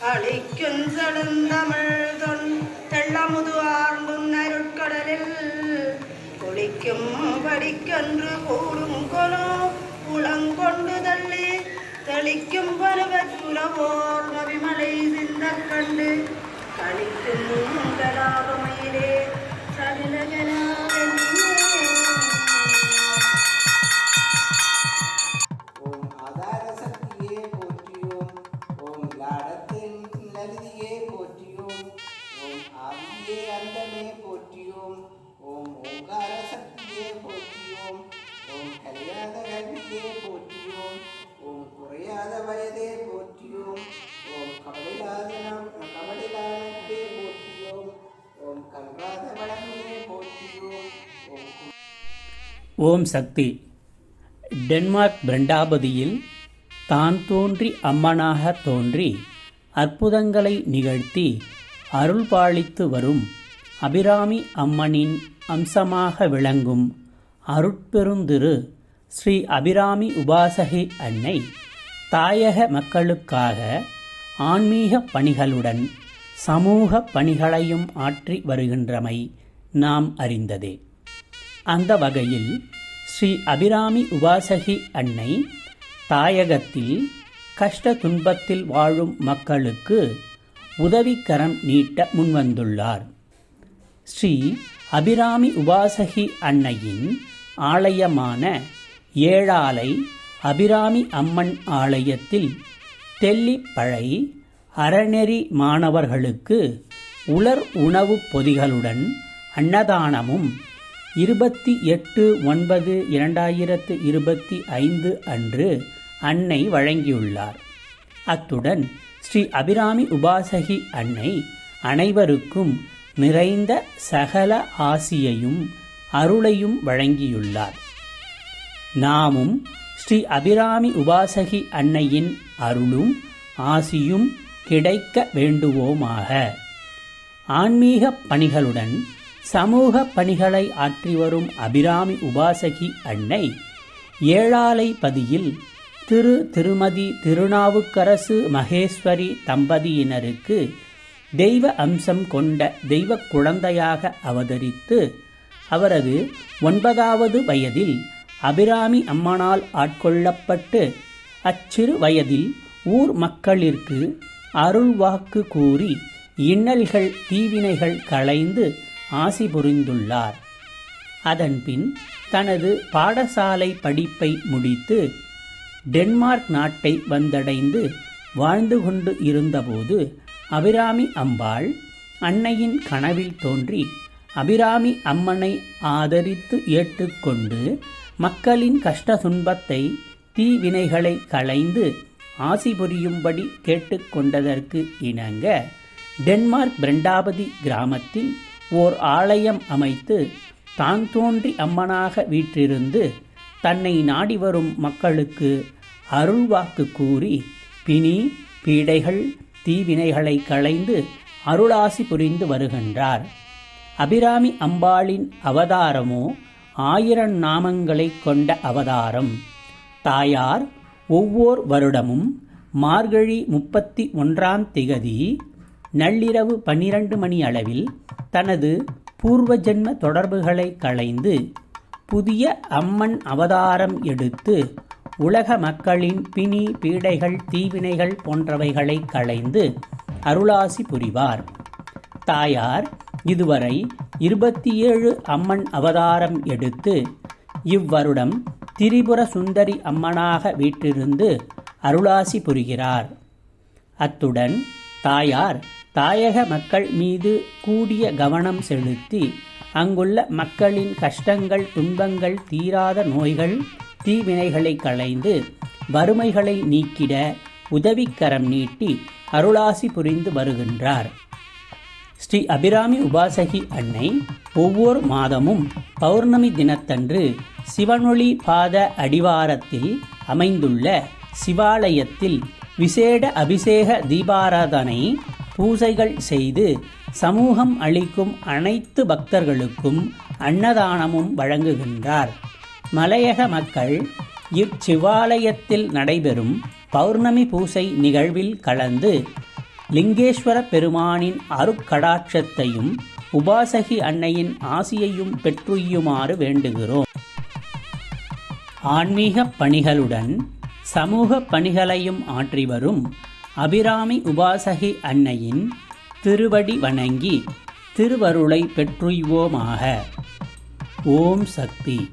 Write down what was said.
அழிக்கும் செழுந்தமிழ் தொன் தெள்ளமுது ஆர்ந்தும் அருட்கடலில் குளிக்கும் படிக்கன்று கூடும் கொலோ உளங்கொண்டு தள்ளி. தெளிக்கும் பருவத்துலவோர் நபிமலை சிந்தக் கண்டு ஓம் சக்தி. டென்மார்க் பிரண்டாபதியில் தான் தோன்றி அம்மனாக தோன்றி அற்புதங்களை நிகழ்த்தி அருள் பாலித்து வரும் அபிராமி அம்மனின் அம்சமாக விளங்கும் அருட்பெருந்திரு ஸ்ரீ அபிராமி உபாசகி அன்னை தாயக மக்களுக்காக ஆன்மீக பணிகளுடன் சமூக பணிகளையும் ஆற்றி வருகின்றமை நாம் அறிந்ததே. அந்த வகையில் ஸ்ரீ அபிராமி உபாசகி அன்னை தாயகத்தில் கஷ்ட துன்பத்தில் வாழும் மக்களுக்கு உதவிக்கரம் நீட்ட முன்வந்துள்ளார். ஸ்ரீ அபிராமி உபாசகி அன்னையின் ஆலயமான ஏழாலை அபிராமி அம்மன் ஆலயத்தில் தெல்லிப்பழை அறநெறி மாணவர்களுக்கு உலர் உணவுப் பொதிகளுடன் அன்னதானமும் இருபத்தி எட்டு ஒன்பது இரண்டாயிரத்து இருபத்தி ஐந்து அன்று அன்னை வழங்கியுள்ளார். அத்துடன் ஸ்ரீ அபிராமி உபாசகி அன்னை அனைவருக்கும் நிறைந்த சகல ஆசியையும் அருளையும் வழங்கியுள்ளார். நாமும் ஸ்ரீ அபிராமி உபாசகி அன்னையின் அருளும் ஆசியும் கிடைக்க வேண்டுவோமாக. ஆன்மீக பணிகளுடன் சமூக பணிகளை ஆற்றி வரும் அபிராமி உபாசகி அன்னை ஏழாலை பதியில் திரு திருமதி திருநாவுக்கரசு மகேஸ்வரி தம்பதியினருக்கு தெய்வ அம்சம் கொண்ட தெய்வ குழந்தையாக அவதரித்து அவரது ஒன்பதாவது வயதில் அபிராமி அம்மனால் ஆட்கொள்ளப்பட்டு அச்சிறு வயதில் ஊர் மக்களிற்கு அருள்வாக்கு கூறி இன்னல்கள் தீவினைகள் களைந்து ஆசி புரிந்துள்ளார். அதன்பின் தனது பாடசாலை படிப்பை முடித்து டென்மார்க் நாட்டை வந்தடைந்து வாழ்ந்து கொண்டு இருந்தபோது அபிராமி அம்பாள் அன்னையின் கனவில் தோன்றி அபிராமி அம்மனை ஆதரித்து ஏற்றுக்கொண்டு மக்களின் கஷ்ட துன்பத்தை தீவினைகளை களைந்து ஆசி புரியும்படி கேட்டுக்கொண்டதற்கு இணங்க டென்மார்க் பிரண்டாபதி கிராமத்தில் ஓர் ஆலயம் அமைத்து தான் தோன்றி அம்மனாக வீற்றிருந்து தன்னை நாடி வரும் மக்களுக்கு அருள்வாக்கு கூறி பிணி பீடைகள் தீவினைகளை களைந்து அருளாசி புரிந்து வருகின்றார். அபிராமி அம்பாளின் அவதாரமோ ஆயிரம் நாமங்களை கொண்ட அவதாரம். தாயார் ஒவ்வொரு வருடமும் மார்கழி முப்பத்தி ஒன்றாம் திகதி நள்ளிரவு பன்னிரண்டு மணி அளவில் தனது பூர்வ ஜென்ம தொடர்புகளை களைந்து புதிய அம்மன் அவதாரம் எடுத்து உலக மக்களின் பிணி பீடைகள் தீவினைகள் போன்றவைகளை களைந்து அருளாசி புரிவார். தாயார் இதுவரை இருபத்தி ஏழு அம்மன் அவதாரம் எடுத்து இவ்வருடம் திரிபுர சுந்தரி அம்மனாக வீற்றிருந்து அருளாசி புரிகிறார். அத்துடன் தாயார் தாயக மக்கள் மீது கூடிய கவனம் செலுத்தி அங்குள்ள மக்களின் கஷ்டங்கள் துன்பங்கள் தீராத நோய்கள் தீவினைகளை களைந்து வறுமைகளை நீக்கிட உதவிக்கரம் நீட்டி அருளாசி புரிந்து வருகின்றார். ஸ்ரீ அபிராமி உபாசகி அன்னை ஒவ்வொரு மாதமும் பௌர்ணமி தினத்தன்று சிவனொளி பாத அடிவாரத்தில் அமைந்துள்ள சிவாலயத்தில் விசேட அபிஷேக தீபாராதனை பூசைகள் செய்து சமூகம் அளிக்கும் அனைத்து பக்தர்களுக்கும் அன்னதானமும் வழங்குகின்றார். மலையக மக்கள் இச்சிவாலயத்தில் நடைபெறும் பௌர்ணமி பூசை நிகழ்வில் கலந்து லிங்கேஸ்வர பெருமானின் அருக்கடாட்சத்தையும் உபாசகி அன்னையின் ஆசியையும் பெற்றுயுமாறு வேண்டுகிறோம். ஆன்மீக பணிகளுடன் சமூக பணிகளையும் ஆற்றி வரும் அபிராமி உபாசகி அன்னையின் திருவடி வணங்கி திருவருளை பெற்றுய்வோமாக. ஓம் சக்தி.